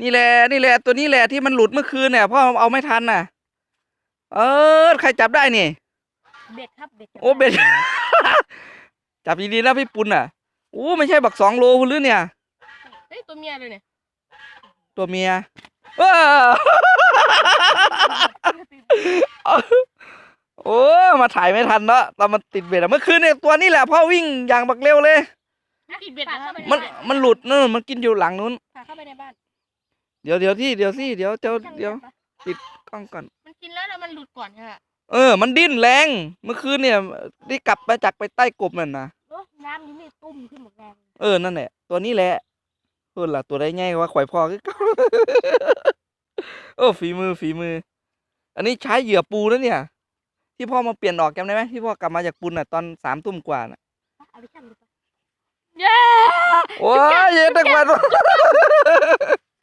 นี่แหละนี่แหละตัวนี้แหละที่มันหลุดเมื่อคืนเนี่ยพ่อเอาไม่ทันน่ะ เออ ใครจับได้นี่เบ็ดครับเบ็ดโอ้เบ็ดจับดีๆนะพี่ปุณอะโอ้ไม่ใช่บักสองโลคุณหรือเนี่ยเฮ้ยตัวเมียเลยเนี่ยตัวเมียเออโอ้มาถ่ายไม่ทันเนาะตอนมันติดเบ็ดอะเมื่อคืนเนี่ยตัวนี้แหละพ่อวิ่งอย่างบักเร็วเลยติดเบ็ดนะครับมันมันหลุดนู่นมันกินอยู่หลังนู้นพาเข้าไปในบ้าน เดี๋ยวเดี๋ยวที่เดี๋ยวสิเดี๋ยวเดี๋ยวเดี๋ยวช่างปิดกล้องก่อน มันกินแล้วแล้วมันหลุดก่อนค่ะเออ มันดิ้นแรง เมื่อคืนเนี่ยที่กลับมาจากไปใต้กบนั่นนะโอ้น้ำนี่ไม่ตุ้มขึ้นหมดแรงเออนั่นแหละตัวนี้แหละเออล่ะตัวได้ง่ายกว่าข่อยพอคือเก่าเออฝีมือฝีมือ อันนี้ใช้เหยื่อปูนะเนี่ย ที่พ่อมาเปลี่ยนออกจำได้ไหมที่พ่อกลับมาจากปูนน่ะตอนสามทุ่มกว่าน่ะเอาไปชั่งดูปะเย้โอ้ยเย็นตะกวัน